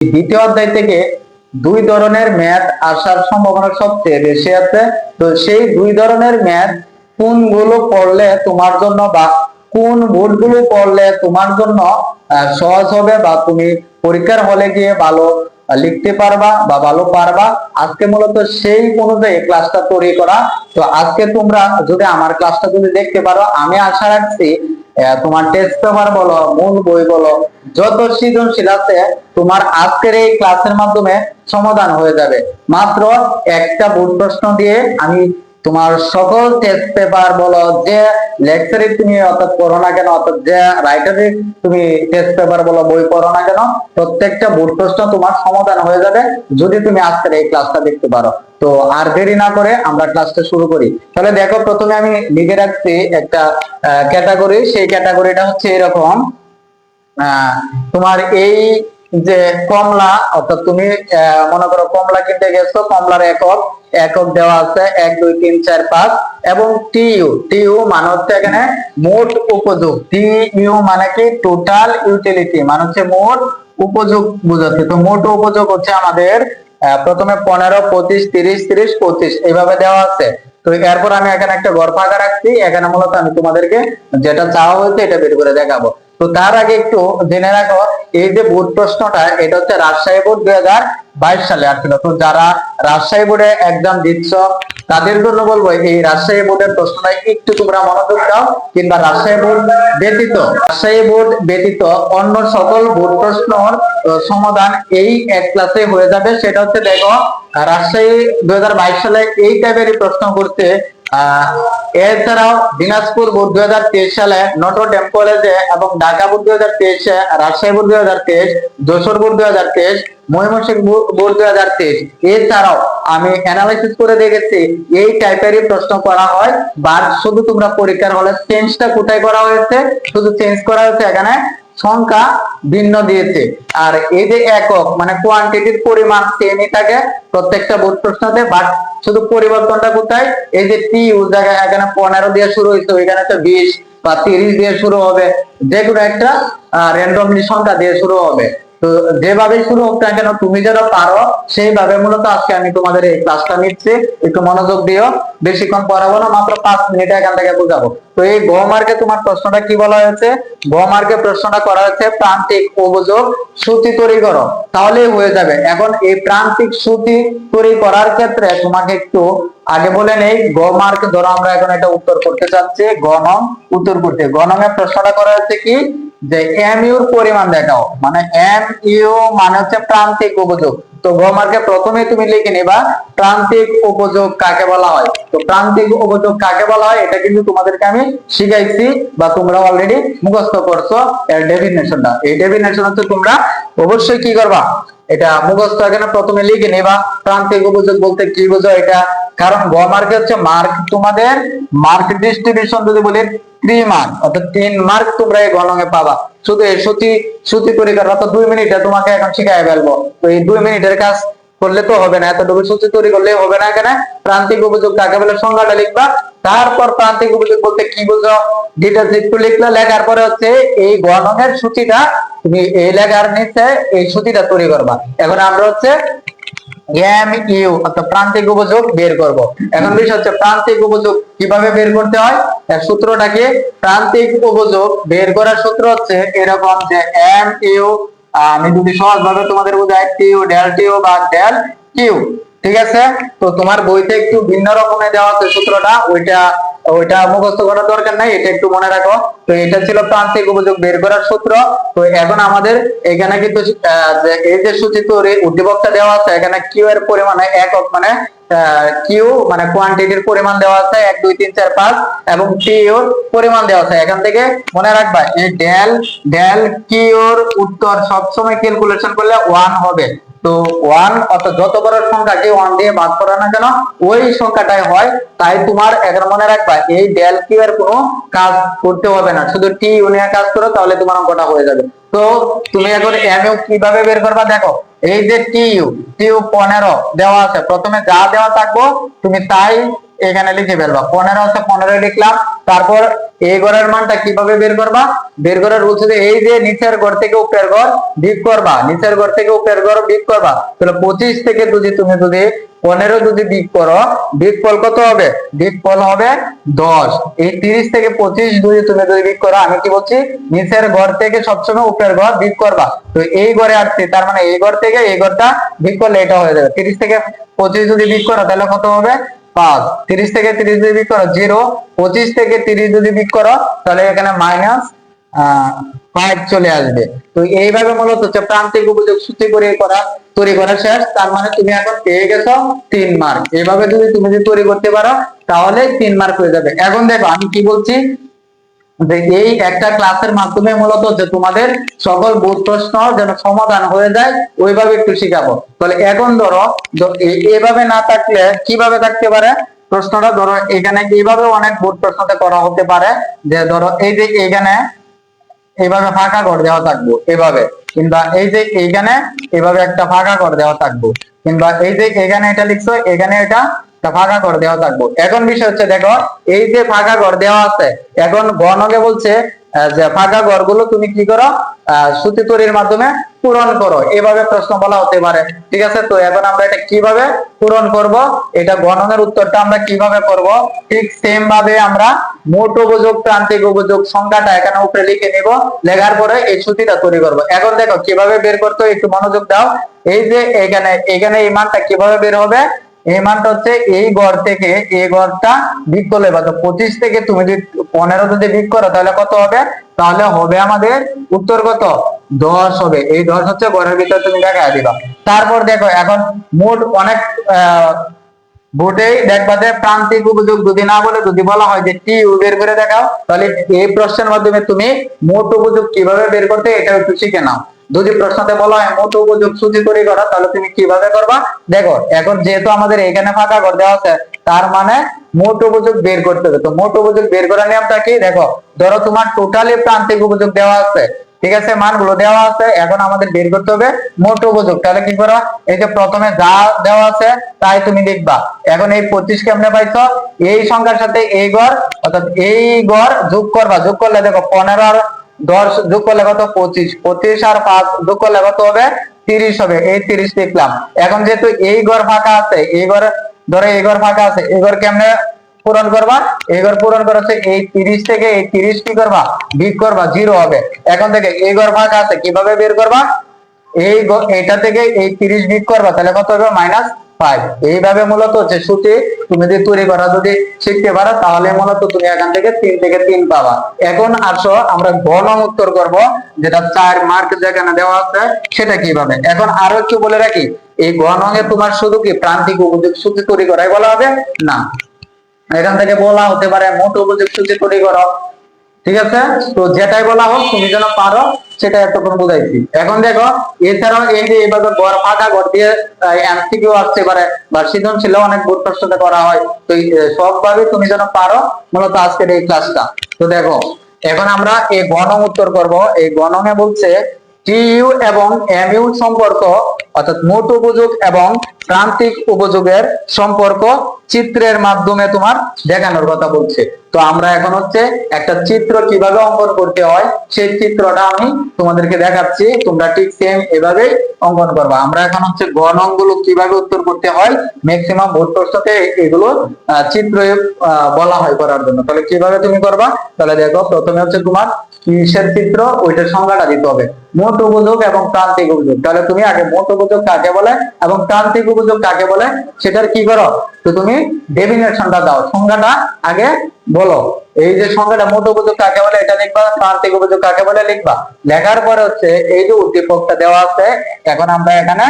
দ্বিতীয় অধ্যায় থেকে দুই ধরনের ম্যাথ আসার সম্ভাবনা সবচেয়ে বেশি আছে। তো সেই দুই ধরনের ম্যাথ কোনগুলো পড়লে তোমার জন্য বা কোন বোর্ডগুলো পড়লে তোমার জন্য সহজ হবে বা তুমি পরীক্ষার হলে গিয়ে ভালো লিখতে পারবা বা ভালো পারবা। আজকে মূলত সেই অনুযায়ী ক্লাসটা তৈরি করা। তো আজকে তোমরা যদি আমার ক্লাসটা যদি দেখতে পারো, আমি আশা রাখছি তোমার টেস্ট পেপার বলো, মূল বই বলো, যত সৃজনশীল আছে, তোমার আজকের এই ক্লাসের মাধ্যমে সমাধান হয়ে যাবে। মাত্র একটা বোর্ড প্রশ্ন দিয়ে আমি তোমার সকল টেস্ট পেপার বলো, যে লেকচারে তুমি অর্থাৎ পড়ো না কেন, অর্থাৎ যে রাইটারে তুমি টেস্ট পেপার বলো, বই পড়ো না কেন, প্রত্যেকটা বোর্ড প্রশ্ন তোমার সমাধান হয়ে যাবে যদি তুমি আজকের এই ক্লাসটা দেখতে পারো। তো আর দেরি না করে আমরা ক্লাসটা শুরু করি। তাহলে দেখো, প্রথমে আমি লিখে রাখছি একটা ক্যাটাগরি সেই ক্যাটাগরিটা হচ্ছে এরকম তোমার এই যে কমলা, অর্থাৎ তুমি মনে করো কমলা কিনতে গেছো, কমলার একক একক দেওয়া আছে, এক, দুই, তিন, চার, পাঁচ, এবং টিইউ টিইউ মানে হচ্ছে এখানে মোট উপযোগ। টিইউ মানে কি? টোটাল ইউটিলিটি মানে হচ্ছে মোট উপযোগ বোঝাচ্ছে। তো মোট উপযোগ হচ্ছে আমাদের প্রথমে পনেরো, পঁচিশ, তিরিশ তিরিশ, পঁচিশ, এইভাবে দেওয়া আছে। তো এরপর আমি এখানে একটা ঘর রাখছি। এখানে মূলত আমি তোমাদেরকে যেটা চাওয়া হয়েছে, এটা বের করে দেখাবো। তো তার আগে একটু জেনে রাখো, এই যে বোর্ড প্রশ্নটা, এটা হচ্ছে রাজশাহী বোর্ড দুই হাজার বাইশ সালে আসছিল। তো যারা রাজশাহী বোর্ডে এক্সাম দিচ্ছ, তাদের জন্য বলব, এই রাজশাহী বোর্ডের প্রশ্নটা একটু তোমরা মনোযোগ দাও, কিংবা রাজশাহী বোর্ড ব্যতীত, রাজশাহী বোর্ড ব্যতীত অন্য সকল বোর্ড প্রশ্নর সমাধান এই এক ক্লাসে হয়ে যাবে। সেটা হচ্ছে দেখো, রাজশাহী দুই হাজার বাইশ সালে এই টাইপেরই প্রশ্ন করতে এছাড়াও দিনাজপুর বোর্ড দুই হাজার তেইশ সালে নটর ডেম কলেজে এবং ঢাকা বোর্ড দুই হাজার তেইশে রাজশাহী বোর্ড দুই হাজার তেইশ, যশোর বোর্ড দুই হাজার তেইশ, ময়মনসিংহ বোর্ড দুই হাজার তেইশ। এছাড়াও আমি অ্যানালাইসিস করে দেখেছি, এই টাইপেরই প্রশ্ন করা হয় বাট শুধু তোমরা পরীক্ষার হলে চেঞ্জটা কোথায় করা হয়েছে? শুধু চেঞ্জ করা হয়েছে এখানে সংখ্যা ভিন্ন দিয়েছে। আর এই যে একক মানে কোয়ান্টিটির পরিমাণ সেমই থাকে প্রত্যেকটা বোর্ড প্রশ্নতে বাট শুধু পরিবর্তনটা কোথায়? এই যে টি জায়গায় এখানে পনেরো দিয়ে শুরু হয়েছে এখানে তো বিশ বা তিরিশ দিয়ে শুরু হবে। যে কোনো একটা র্যান্ডমলি সংখ্যা দিয়ে শুরু হবে। তো যেভাবে শুরু হোক না কেন, তুমি যারা পারো, সেইভাবে মূলত আজকে আমি তোমাদের এই ক্লাসটা নিচ্ছি। একটু মনোযোগ দিও। বেশিক্ষণ পড়াবো না, মাত্র পাঁচ মিনিটে এখান থেকে বুঝাবো। তো এই গ তোমার প্রশ্নটা কি বলা হয়েছে? গ প্রশ্নটা করা হয়েছে, প্রান্তিক অভিযোগ সূচি তৈরি করো। তাহলেই হয়ে যাবে। এখন এই প্রান্তিক সূচি তৈরি করার ক্ষেত্রে তোমাকে একটু আগে বলে নেই গ ধরো আমরা এখন এটা উত্তর করতে চাচ্ছি গ নং উত্তর করতে। গ প্রশ্নটা করা হয়েছে কি? যে এম ইউর পরিমাণ দেখাও। মানে এম ইউ মানে হচ্ছে প্রান্তিক উপযোগ। তো গ মার্কে প্রথমে তুমি লিখে নিবা, প্রান্তিক উপযোগ কাকে বলা হয়? তো প্রান্তিক উপযোগ কাকে বলা হয়? এটা কিন্তু তোমাদেরকে আমি শিখাইছি বা তোমরা অলরেডি মুখস্থ করছ এর ডেফিনেশনটা এই ডেফিনেশন হচ্ছে তোমরা অবশ্যই কি করবা? এটা মুখস্থ এখানে প্রথমে লিখে নিবা, প্রান্তিক উপযোগ বলতে কি বোঝো এটা? কারণ গ মার্কে হচ্ছে মার্ক তোমাদের মার্ক ডিস্ট্রিবিউশন যদি বলি মার্ক অর্থাৎ তিন মার্ক তোমরা এই গণকে পাবা। শুধু সত্যি সত্যি সূচি তৈরি করা দুই মিনিটে তোমাকে এখন শিখাই ফেলব। তো এই দুই মিনিটের কাজ করলে তো হবে না, এতটুকু সত্যি তৈরি করলে হবে না কেন প্রান্তিক উপযোগ কাকে বলে সংজ্ঞাটা লিখবা, তারপর প্রান্তিক উপযোগ বলতে কি বুঝো? ডিটেলস একটু লিখলা লেখার পরে হচ্ছে এই গণনের সূচিটা তুমি এই লেখার নিচে এই সূচিটা তৈরি করবা। এখন আমরা হচ্ছে এম ইউ অর্থাৎ প্রান্তিক উপযোগ বের করব। এখন বিষয় হচ্ছে প্রান্তিক উপযোগ কীভাবে বের করতে হয়? সূত্রটাকে প্রান্তিক উপযোগ বের করার সূত্র হচ্ছে এরকম যে এম ইউ আমি যদি সহজ ভাবে তোমাদের বোঝাই টিউ ডেল টিউ বা ডেল, কিউ, ঠিক আছে? তো তোমার বইতে একটু ভিন্ন রকমের দেওয়া আছে সূত্রটা, ওইটা ওইটা মুখস্থ করার দরকার নাই, এটা একটু মনে রাখো। তো এটা ছিল প্রান্তিক উপযোগ বের করার সূত্র। তো এখন আমাদের এখানে কিন্তু এই যে সূচিত উদ্দীপকটা দেওয়া আছে, এখানে কিউ এর পরিমাণে একক মানে কিউ মানে কোয়ান্টিটির পরিমাণ দেওয়া আছে, এক, দুই, তিন, চার, পাঁচ, এবং কিউর পরিমাণ দেওয়া আছে। এখান থেকে মনে রাখবা, এই ডেল ডেল কিউর উত্তর সবসময় ক্যালকুলেশন করলে ওয়ান হবে। তো ওয়ান অর্থাৎ যত বড় সংখ্যাকে ওয়ান দিয়ে ভাগ করা না কেন, ওই সংখ্যাটাই হয়। তাই তোমার এখন মনে রাখবা, এই ডেল কিউ এর কোনো কাজ করতে হবে না। শুধু টি নিয়ে কাজ করো, তাহলে তোমার অঙ্কটা হয়ে যাবে। তো তুমি এখন এম ইউ কীভাবে বের করবা দেখো, এই যে টি ইউ টি ইউ পনেরো দেওয়া আছে। প্রথমে যা দেওয়া থাকব, তুমি তাই এখানে লিখে ফেলবা। পনেরো হচ্ছে পনেরো লিখলাম। তারপর এই ঘরের মানটা কীভাবে বের করবা? বের করার রুলস এই যে নিচের ঘর থেকে উপরের ঘর বিগ করবা। নিচের ঘর থেকে উপরের ঘর বিগ করবা। তাহলে পঁচিশ থেকে যদি তুমি যদি পনেরো যদি বিগ করো বিগ ফল কত হবে? বিগ ফল হবে দশ। এই তিরিশ থেকে পঁচিশ যদি তুমি যদি বিগ করো, আমি কি বলছি? নিচের ঘর থেকে সবসময় উপরের ঘর বিগ করবা। তো এই ঘরে আসছে, তার মানে এই ঘর থেকে এই ঘরটা বিগ করলে এটা হয়ে যাবে। তিরিশ থেকে পঁচিশ যদি বিগ করো, তাহলে কত হবে? পাঁচ। তিরিশ থেকে তিরিশ যদি করো, জিরো। পঁচিশ থেকে তিরিশ যদি বিক করো, তাহলে এখানে মাইনাস ফাইভ চলে আসবে। তো এইভাবে মূলত হচ্ছে প্রান্তিক উপযোগ সূচি করে করা, তৈরি করা শেষ। তার মানে তুমি এখন পেয়ে গেছো তিন মার্ক এইভাবে যদি তুমি যদি তৈরি করতে পারো, তাহলে তিন মার্ক হয়ে যাবে। এখন দেখো, আমি কি বলছি? যে এই একটা ক্লাসের মাধ্যমে মূলত যে তোমাদের সকল বোধ প্রশ্ন যেন সমাধান হয়ে যায়, ওইভাবে একটু শিখাবো। তাহলে এখন ধরো এভাবে না থাকলে কীভাবে থাকতে পারে? প্রশ্নটা ধরো, এখানে এইভাবে অনেক বোধ প্রশ্নতে করা হতে পারে যে ধরো, এই যে এখানে এইভাবে ফাঁকা করে দেওয়া থাকব, এভাবে। কিংবা এই যে এইখানে এভাবে একটা ফাঁকা করে দেওয়া থাকব, কিংবা এই যে এখানে এটা লিখছো, এখানে এটা ফাঁকা করে দেওয়া থাকব। এখন বিষয় হচ্ছে, দেখো, এই যে ফাঁকা ঘর দেওয়া আছে, এখন গণকে বলছে যে ফাঁকা ঘরগুলো তুমি কি করো সুতি তৈরির মাধ্যমে পূরণ করো। এভাবে প্রশ্ন বলা হতে পারে। ঠিক আছে? তো এখন আমরা এটা কীভাবে পূরণ করব? এটা গণনের উত্তরটা আমরা কীভাবে করব? ঠিক সেম ভাবে আমরা মোট উপযোগ, প্রান্তিক উপযোগ সংখ্যাটা এখানে উপরে লিখে নিব। লেখার পরে এই সুতিটা তৈরি করব। এখন দেখো, কীভাবে বের করতে একটু মনোযোগ দাও। এই যে এখানে এখানে এই মানটা কীভাবে বের হবে? এই মানটা হচ্ছে এই ঘর থেকে এই ঘরটা বিক করলে বা পঁচিশ থেকে তুমি যদি পনেরো যদি বিক করো, তাহলে কত হবে? তাহলে হবে আমাদের উত্তর কত? দশ হবে। এই দশ হচ্ছে ঘরের ভিতরে তুমি দেখা দিবা। তারপর দেখো, এখন মোট অনেক ভোটেই দেখবা যে প্রান্তিক উপযোগ যদি না বলে, যদি বলা হয় যে টি ইউ বের করে দেখাও, তাহলে এই প্রশ্নের মাধ্যমে তুমি মোট উপযোগ কীভাবে বের করতে এটা একটু শিখে নাও। যদি প্রশ্নতে বলা হয় মোট উপযোগ সূচি তৈরি করা তাহলে তুমি কীভাবে করবা? দেখো, এখন যেহেতু আমাদের এখানে ফাঁকা করে দেওয়া আছে, তার মানে মোট উপযোগ বের করতে হবে। তো মোট উপযোগ বের করার নিয়মটা কি? দেখো, ধরো তোমার টোটালি প্রান্তিক উপযোগ দেওয়া আছে, ঠিক আছে? মানগুলো দেওয়া আছে, এখন আমাদের বের করতে হবে মোট উপযোগ। তাহলে কি করো? এই যে প্রথমে যা দেওয়া আছে, তাই তুমি লিখবা। এখন এই পঁচিশ কেমনে পাইছো? এই সংখ্যার সাথে এই গড়, অর্থাৎ এই গড় যোগ করবা। যোগ করলে দেখো, পনেরো আর দশ যোগ করলে কত? পঁচিশ। পঁচিশ আর পাঁচ যোগ করলে কত হবে? তিরিশ হবে। এই তিরিশ লিখলাম এখন যেহেতু এই ঘর ফাঁকা আছে, এই ঘর, ধরো এই ঘর ফাঁকা আছে, এই ঘর কেমনে পূরণ করবা? এই ঘর পূরণ করা হচ্ছে এই তিরিশ থেকে এই তিরিশ কি করবা? বিগ করবা, জিরো হবে। এখন থেকে এই ঘর ফাঁকা আছে, কীভাবে বের করবা? এই এটা থেকে এই তিরিশ বিগ করবা, তাহলে কত হবে? মাইনাস ফাইভ এইভাবে মূলত হচ্ছে সুতি তুমি যদি তৈরি করা যদি শিখতে পারো, তাহলে মূলত তুমি এখান থেকে তিন থেকে তিন পাবা। এখন আসো, আমরা গণ উত্তর করব, যেটা চার মার্ক যেখানে দেওয়া আছে, সেটা কীভাবে? এখন আরও একটু বলে রাখি, এই গণকে তোমার শুধু কি প্রান্তিক উপযোগ সুতি তৈরি করাই বলা হবে? না। এখান থেকে বলা হতে পারে মোট উপযোগ সূচি তৈরি করো। ঠিক আছে? তো যেটাই বলা হোক, তুমি যেন পারো সেটা এতক্ষণ বুঝাইছি। এখন দেখো, এছাড়াও এই যে এইভাবে গড় ফাঁকা গড় দিয়ে এমসিকিউ আসতে পারে বা সৃজনশীল অনেক বোর্ড সাথে করা হয়। তো সবভাবে তুমি যেন পারো, মূলত আজকের এই ক্লাসটা তো দেখো, এখন আমরা এই গণং উত্তর করব। এই গণনে বলছে টিইউ এবং এমইউ সম্পর্ক, অর্থাৎ মোট উপযোগ এবং প্রান্তিক উপযোগের সম্পর্ক চিত্রের মাধ্যমে তোমার দেখানোর কথা বলছে। তো আমরা এখন হচ্ছে একটা চিত্র কীভাবে অঙ্কন করতে হয়, সেই চিত্রটা আমি তোমাদেরকে দেখাচ্ছি, তোমরা ঠিক সেম এভাবেই অঙ্কন করবা। আমরা এখন হচ্ছে গণংগুলো কীভাবে উত্তর করতে হয় ম্যাক্সিমাম ভোট প্রশ্নতে এগুলো চিত্র বলা হয় করার জন্য। তাহলে কীভাবে তুমি করবা? তাহলে দেখো, প্রথমে হচ্ছে তোমার কিসের চিত্র? ওইটার সংজ্ঞাটা দিতে হবে। মোট উপযোগ এবং প্রান্তিক উপযোগ। তাহলে তুমি আগে মোট উপযোগ কাকে বলে এবং প্রান্তিক উপযোগ কাকে বলে? সেটার কি করো? তো তুমি ডেফিনেশনটা দাও। সংজ্ঞাটা আগে বলো। এই যে সংজ্ঞাটা মোট উপযোগ কাকে বলে, এটা লিখবা। প্রান্তিক উপযোগ কাকে বলে, লিখবা। লেখার পরে হচ্ছে এই যে উদ্দীপকটা দেওয়া আছে, এখন আমরা এখানে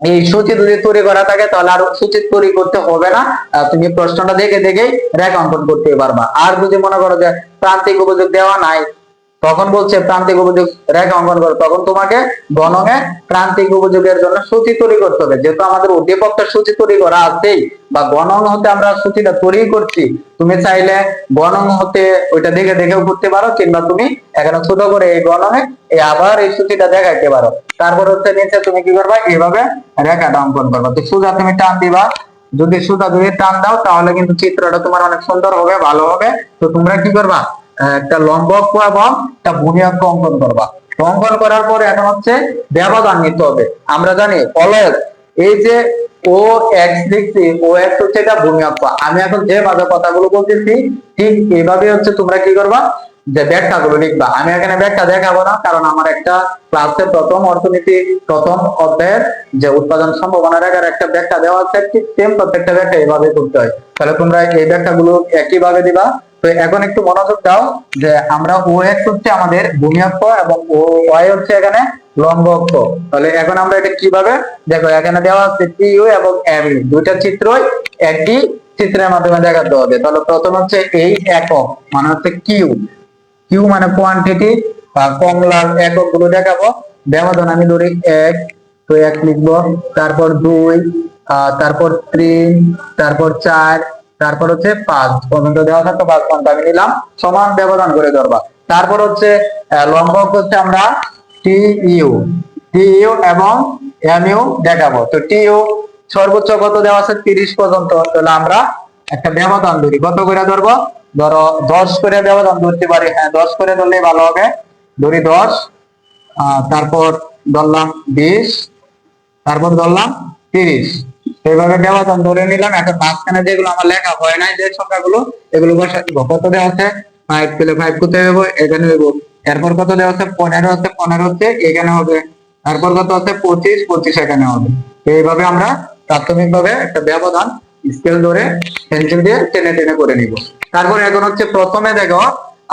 এই সূচি যদি তৈরি করা থাকে, তাহলে আর সূচি তৈরি করতে হবে না। তুমি প্রশ্নটা দেখে দেখেই রেখা অঙ্কন করতে পারবা। আর যদি মনে করো যে প্রান্তিক উপযোগ দেওয়া নাই তখন বলছে প্রান্তিক উপযোগ রেখা অঙ্কন করো। তখন তোমাকে গণনে প্রান্তিক উপযোগের জন্য সূচি তৈরি করতে হবে। যেহেতু আমাদের উদ্দীপকটা সূচি তৈরি করা আছেই, বা গণন হতে আমরা সূচিটা তৈরি করছি, তুমি চাইলে গণন হতে ওইটা দেখে দেখেও করতে পারো, কিংবা তুমি এখানে ছোট করে এই গণনে এই আবার এই সূচিটা দেখাইতে পারো। তারপর হচ্ছে নিচে তুমি কি করবা? এইভাবে রেখাটা অঙ্কন করবা। তো সোজা তুমি টান দিবা। যদি সুতা যদি টান দাও, তাহলে কিন্তু চিত্রটা তোমার অনেক সুন্দর হবে, ভালো হবে। তো তোমরা কি করবা? একটা লম্ব অক্ষ এবং একটা ভূমি অক্ষ অঙ্কন করবা। অঙ্কন করার পরে এখন হচ্ছে ব্যবধান নিতে হবে। আমরা জানি অলওয়েজ এই যে ও এক্স লিখছি ও এক্স হচ্ছে এটা ভূমি অক্ষ আমি এখন যেভাবে কথাগুলো বলতেছি, ঠিক এইভাবে হচ্ছে তোমরা কি করবা? যে ব্যাখ্যাগুলো লিখবা। আমি এখানে ব্যাখ্যা দেখাবো না, কারণ আমার একটা ক্লাসে প্রথম অর্থনীতি, প্রথম অধ্যায়ের যে উৎপাদন সম্ভাবনা রেখার একটা ব্যাখ্যা দেওয়া আছে, ঠিক সেম প্রত্যেকটা ব্যাখ্যা এইভাবে করতে হয়। তাহলে তোমরা এই ব্যাখ্যাগুলো একইভাবে দিবা। তো এখন একটু মনোযোগ দাও যে আমরা ও এক্স হচ্ছে আমাদের ভূমি অক্ষ এবং ও ওয়াই হচ্ছে এখানে লম্ব অক্ষ তাহলে এখন আমরা এটা কীভাবে? দেখো, এখানে দেওয়া আছে টি ইউ এবং এম ইউ দুইটা চিত্রই একই চিত্রের মাধ্যমে দেখাতে হবে। তাহলে প্রথম হচ্ছে এই একক মানে হচ্ছে কিউ কিউ মানে কোয়ান্টিটি বা কমলার এককগুলো দেখাবো। ব্যবধান আমি ধরি এক, তো এক লিখব। তারপর দুই তারপর তিন, তারপর চার তারপর হচ্ছে পাঁচ পর্যন্ত দেওয়া থাকতো, পাঁচ পর্যন্ত আমি নিলাম, সমান ব্যবধান করে ধরবা। তারপর হচ্ছে লম্ব অক্ষ হচ্ছে আমরা টি ইউ টি ইউ এবং এম ইউ দেখাবো। তো টি ইউ সর্বোচ্চ কত দেওয়া আছে? তিরিশ পর্যন্ত। তাহলে আমরা একটা ব্যবধান ধরি। কত করে ধরবো? ধরো দশ করে ব্যবধান ধরতে পারি। হ্যাঁ দশ করে ধরলে ভালো হবে। ধরি দশ তারপর ধরলাম বিশ, তারপর ধরলাম তিরিশ। এইভাবে ব্যবধান ধরে নিলাম। এখন মাঝখানে যেগুলো আমার লেখা হয় নাই, যে সংখ্যাগুলো, এগুলো বসে দিব। কত দেওয়া আছে? ফাইভ পেলে ফাইভ কোথায় দেবো এখানে দেবো। এরপর কত দেওয়া আছে? পনেরো আছে, পনেরো হচ্ছে এখানে হবে। তারপর কত আছে? পঁচিশ পঁচিশ এখানে হবে। এইভাবে আমরা প্রাথমিক ভাবে একটা ব্যবধান স্কেল ধরে পেন্সিল দিয়ে টেনে টেনে করে নিব। তারপর এখন হচ্ছে প্রথমে দেখো,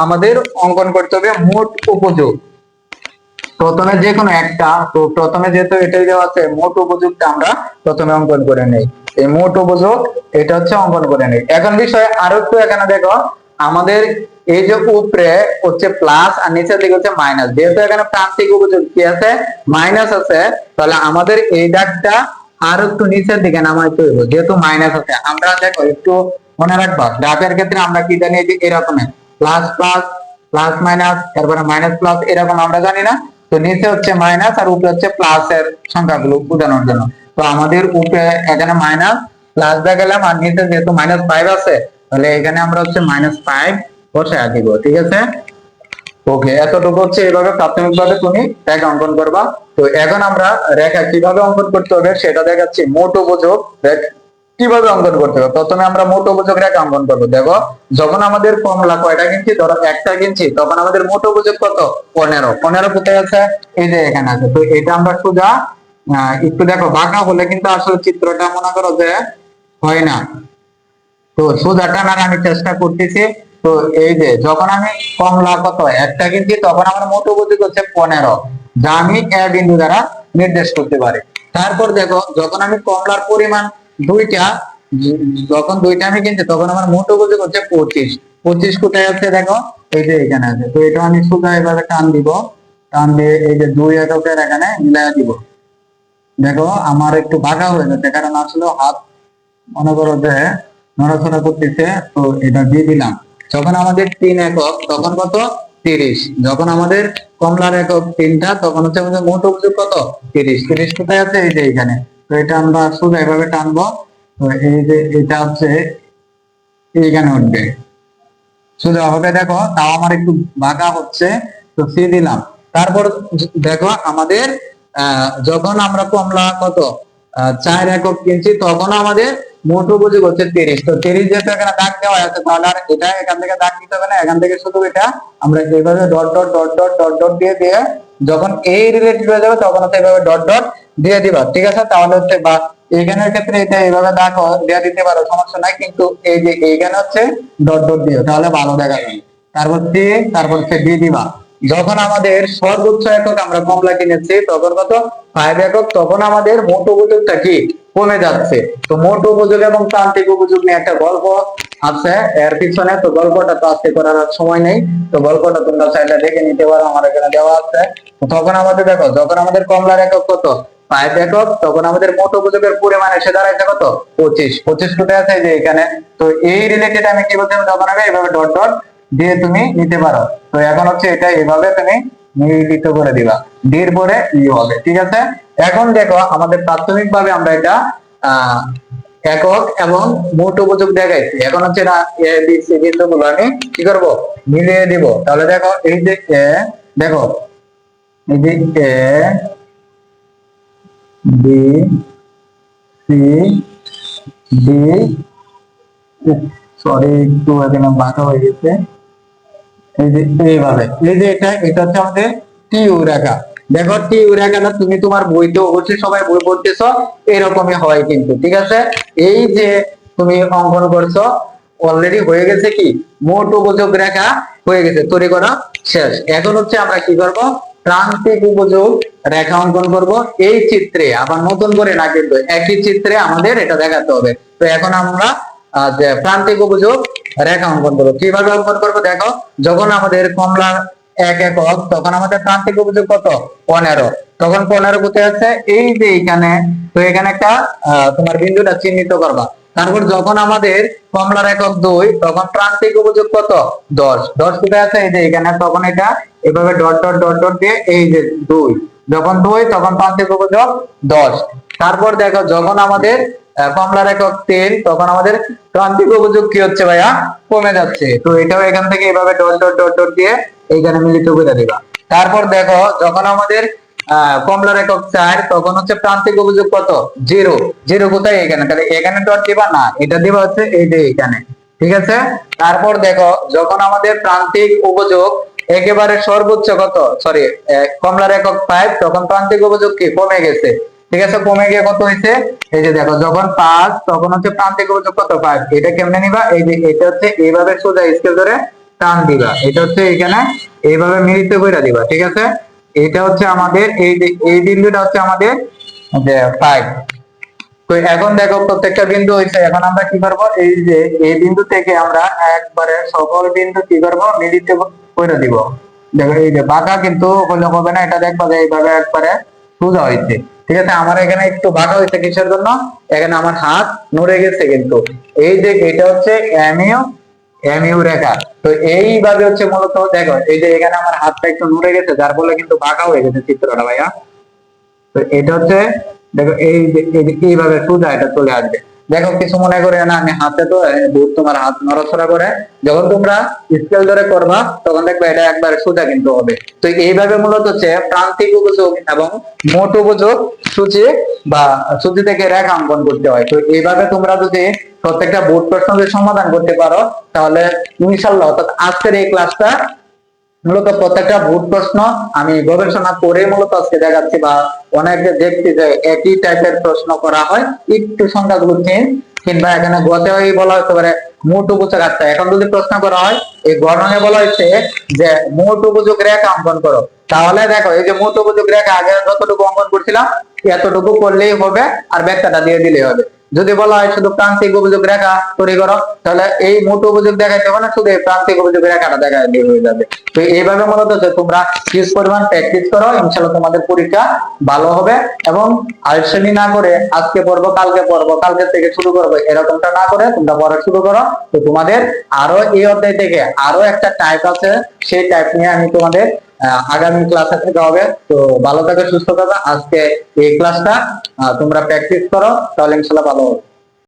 আমাদের অঙ্কন করতে হবে মোট উপযোগ। প্রথমে যে কোনো একটা, তো প্রথমে যেহেতু এটাই দেওয়া আছে, মোট উপযোগটা আমরা প্রথমে অঙ্কন করে নেই। এই মোট উপযোগ, এটা হচ্ছে অঙ্কন করে নেই। এখন বিষয় আরও একটু এখানে দেখো, আমাদের এই যে উপরে হচ্ছে প্লাস আর নিচের দিকে হচ্ছে মাইনাস যেহেতু এখানে প্রান্তিক উপযোগ কি আছে? মাইনাস আছে, তাহলে আমাদের এই দাগটা আর একটু নিচের দিকে নামাইতে হইব। যেহেতু মাইনাস আছে, আমরা দেখো একটু মনে রাখবা গ্রাফের ক্ষেত্রে আমরা কি জানি এরকমের প্লাস প্লাস প্লাস মাইনাস তারপরে মাইনাস প্লাস এরকম আমরা জানি না। তো নিচে হচ্ছে মাইনাস আর উপরে হচ্ছে প্লাস এর সংখ্যাগুলো বোঝানোর জন্য। তো আমাদের উপরে এখানে মাইনাস প্লাস দেখালাম আর নিচে যেহেতু মাইনাস ফাইভ আছে, তাহলে এখানে আমরা হচ্ছে মাইনাস ফাইভ বসে দিব ঠিক আছে? ওকে এতটুকু হচ্ছে এইভাবে প্রাথমিক ভাবে তুমি রেখা অঙ্কন করবা। তো এখন আমরা রেখা কীভাবে অঙ্কন করতে হবে সেটা দেখাচ্ছি। মোট উপযোগ কীভাবে অঙ্কন করতে হবে? প্রথমে আমরা মোট উপযোগ রেখা অঙ্কন করব। দেখো, যখন আমাদের কমলা কয়টা কিনছি? ধরো একটা কিনছি, তখন আমাদের মোট উপযোগ কত? পনেরো। পনেরো কোথায় আছে? এই যে এখানে আছে। তো এটা আমরা সোজা একটু দেখো, বাঁকা হলে কিন্তু আসলে চিত্রটা মনে করো যে হয় না। তো সোজা টানার আমি চেষ্টা করতেছি। তো এই যে, যখন আমি কমলা কত? একটা কিনছি, তখন আমার মোট উপযোগ হচ্ছে পনেরো। যা আমি এ বিন্দু দ্বারা নির্দেশ করতে পারি। তারপর দেখো, যখন আমি কমলার পরিমাণ দুইটা, যখন দুইটা আমি কিনছি, তখন আমার মোট উপযোগ হচ্ছে পঁচিশ। পঁচিশ কোথায় আছে দেখো? এই যে এখানে আছে। তো এটা আমি সোজা এভাবে টান দিব। টান দিয়ে এই যে দুই এককের এখানে মিলাই দিব। দেখো, আমার একটু বাঁকা হয়ে যাচ্ছে, কারণ আসলে হাত মনে করো যে নড়াচড়া করতেছে, তো এটা দিয়ে দিলাম। যখন আমাদের তিন একক, তখন কত? তিরিশ। যখন আমাদের কমলার একক তিনটা, তখন হচ্ছে আমাদের মোট উপযোগ কত? তিরিশ। তিরিশ কোথায় আছে? এই যে এখানে। তো এটা আমরা সোজা এভাবে টানবো। এই যে এটা হচ্ছে, এইখানে উঠবে। সোজা হবে দেখো, তাও আমার একটু বাঁকা হচ্ছে, তো সে দিলাম। তারপর দেখো আমাদের যখন আমরা কমলা কত চার একক কিনছি, তখন আমাদের মোট উপযোগ হচ্ছে তিরিশ। তো তিরিশ যেহেতু এখানে দাগ দেওয়া আছে, তাহলে আর এটা এখান থেকে দাগ দিতে হবে না, এখান থেকে শুধু এটা আমরা এইভাবে dot dot dot dot dot dot দিয়ে দিয়ে যখন এই রিলেটেড হয়ে যাবে, তখন হচ্ছে এইভাবে ডট ডট দিয়ে দিবা, ঠিক আছে? তাহলে হচ্ছে বা এই এইখানের ক্ষেত্রে এটা এইভাবে দাগ দিয়ে দিতে পারো, সমস্যা নাই। কিন্তু এই যে এই এইখানে হচ্ছে ডট ডট দিও, তাহলে ভালো দেখা যাবে। তারপর সি তারপর হচ্ছে ডি দিবা। যখন আমাদের সর্বোচ্চ একক আমরা কমলা কিনেছি, তখন কত? ফাইভ একক, তখন আমাদের মোট উপযোগটা কি? কমে যাচ্ছে। তো মোট উপযোগ এবং তান্ত্রিক উপযোগ নিয়ে একটা গল্প আছে, এর পিছনে। তো গল্পটা তো আজকে করার সময় নেই। তো গল্পটা তোমরা চাইলে দেখে নিতে পারো, আমার এখানে দেওয়া আছে। তখন আমাদের দেখো, যখন আমাদের কমলার একক কত? ফাইভ একক তখন আমাদের মোট উপযোগের পরিমাণ এসে দাঁড়াইছে কত? পঁচিশ। পঁচিশ কোথায় আছে যে এখানে। তো এই রিলেটেড আমি কি বলতে হবে তখন আমি এইভাবে ডট ডট দিয়ে তুমি নিতে পারো। তো এখন হচ্ছে এটা এইভাবে তুমি নির্মিত করে দিবা। ডির পরে ই হবে, ঠিক আছে? এখন দেখো, আমাদের প্রাথমিক ভাবে আমরা এটা একক এবং মোট উপযোগ দেখাইছে। এখন হচ্ছে না এ বি সি বিন্দুগুলো আমি কি করব? মিলিয়ে দিব। তাহলে দেখো, এই যে এ দেখো, এই যে A B C D sorry একটু এখানে বাঁকা হয়ে গেছে। এই যে, এইভাবে। এই যে এটা এটা হচ্ছে আমাদের দেখো তুমি তোমার বইতে অবশ্যই সবাই বই পড়তেছ, এরকমই হয় কিন্তু, ঠিক আছে? এই যে তুমি অঙ্কন করছ অলরেডি হয়ে গেছে কি? মোট উপযোগ রেখা হয়ে গেছে তৈরি করা শেষ। এখন হচ্ছে আমরা কি করব? প্রান্তিক উপযোগ রেখা অঙ্কন করব। এই চিত্রে, আবার নতুন করে না কিন্তু, একই চিত্রে আমাদের এটা দেখাতে হবে। তো এখন আমরা প্রান্তিক উপযোগ রেখা অঙ্কন করব। কীভাবে অঙ্কন করব দেখো, যখন আমাদের কমলা এক একক, তখন আমাদের প্রান্তিক উপযোগ কত? পনেরো। তখন পনেরো কোথায় আছে? এই যে এখানে, তো এখানে একটা তোমার বিন্দুটা চিহ্নিত করবা। তারপর যখন আমাদের কমলার একক দুই, তখন প্রান্তিক উপযোগ কত? দশ। দশ কোথায় আছে? এই যে এখানে তখন এটা এভাবে ডট ডট ডট ডট দিয়ে এই যে দুই। যখন দুই, তখন প্রান্তিক উপযোগ দশ। তারপর দেখো, যখন আমাদের কমলার একক তিন, তখন আমাদের প্রান্তিক উপযোগ কি হচ্ছে ভাইয়া? কমে যাচ্ছে। তো এটাও এখান থেকে এভাবে ডট ডট ডট ডট দিয়ে এইখানে মিলিত করে দিবা। তারপর দেখো, যখন আমাদের কমলার একক চার, তখন হচ্ছে প্রান্তিক উপযোগ কত? জিরো জিরো কোথায়? এখানে। তাহলে এখানে ডট দিবা না। এটা দিবা হচ্ছে এই যে এখানে। ঠিক আছে? তারপর দেখো, যখন আমাদের প্রান্তিক উপযোগ একেবারে সর্বোচ্চ কত? সরি কমলার একক ফাইভ তখন প্রান্তিক উপযোগ কি? কমে গেছে। ঠিক আছে? কমে গিয়ে কত হয়েছে? এই যে দেখো, যখন পাঁচ, তখন হচ্ছে প্রান্তিক উপযোগ কত? ফাইভ এটা কেমনে নিবা? এই যে এটা হচ্ছে এইভাবে সোজা স্কেল ধরে টান দিবা। এটা হচ্ছে এখানে এইভাবে মিলিত করে দিবা। ঠিক আছে? এটা হচ্ছে আমাদের, এই এই বিন্দুটা হচ্ছে আমাদের, যে ফাইভ তো এখন দেখো প্রত্যেকটা বিন্দু হয়েছে, এখন আমরা কি করব? এই যে, এই বিন্দু থেকে আমরা একবারে সকল বিন্দু কি করব? মিলিত করে দিব। দেখো, এই যে বাঁকা কিন্তু হলে হবে না, এটা দেখবা যে এইভাবে একবারে সোজা হয়েছে। ঠিক আছে, আমার এখানে একটু বাঁকা হয়েছে কিসের জন্য? এখানে আমার হাত নড়ে গেছে কিন্তু। এই যে, এটা হচ্ছে এমইউ এমইউ রেখা। তো এইভাবে হচ্ছে মূলত দেখো, এই যে এখানে আমার হাতটা একটু নড়ে গেছে, যার ফলে কিন্তু বাঁকা হয়ে গেছে চিত্রটা, ভাইয়া। তো এটা হচ্ছে, দেখো এই এইভাবে সোজা এটা চলে আসবে। দেখো, কিছু মনে করে না, আমি হাতে তো বহুত তোমার হাত নড়াচড়া করে। যখন তোমরা স্কেল ধরে করবা, তখন দেখবে এটা একবার সোজা কিন্তু হবে। তো এইভাবে মূলত হচ্ছে প্রান্তিক উপযোগ এবং মোট উপযোগ সূচি বা সূচি থেকে রেখা অঙ্কন করতে হয়। তো এইভাবে তোমরা যদি প্রত্যেকটা বোর্ড প্রশ্নের সমাধান করতে পারো, তাহলে ইনশাল্লাহ অর্থাৎ আজকের এই ক্লাসটা মূলত প্রত্যেকটা ভোট প্রশ্ন আমি গবেষণা করে মূলত আজকে দেখাচ্ছি বা অনেকে দেখছি যে একই টাইপের প্রশ্ন করা হয়। একটু সংখ্যাগুলো চেঞ্জ কিংবা এখানে গতে বলা হতে পারে মোট উপযোগ। আচ্ছা এখন যদি প্রশ্ন করা হয়, এই গণনে বলা হয়েছে যে মোট উপযোগ রেখা অঙ্কন করো। তাহলে দেখো, এই যে মোট উপযোগ রেখা আগে যতটুকু অঙ্কন করছিলাম, এতটুকু করলেই হবে, আর ব্যাখ্যাটা দিয়ে দিলেই হবে। যদি বলা হয় শুধু প্রান্তিক অভিযোগ রেখা তৈরি করো, তাহলে এই মোট অভিযোগ দেখাইতে হবে না শুধু এই প্রান্তিক অভিযোগ রেখাটা দেখা হয়ে যাবে। তো এইভাবে মূলত যে তোমরা কিছু পরিমাণ প্র্যাকটিস করো ইনশাল্লাহ তোমাদের পরীক্ষা ভালো হবে এবং আলসেমি না করে আজকে পড়ব, কালকে পড়ব, কালকে থেকে শুরু করব, এরকমটা না করে তোমরা পড়া শুরু করো। তো তোমাদের আরও এই অধ্যায় থেকে আরও একটা টাইপ আছে, সেই টাইপ নিয়ে আমি তোমাদের আগামী ক্লাসে থেকে হবে। তো ভালো থাকো, সুস্থ থাকো। আজকে এই ক্লাসটা তোমরা প্র্যাকটিস করো, তাহলে ইনশাল্লাহ ভালো হবে।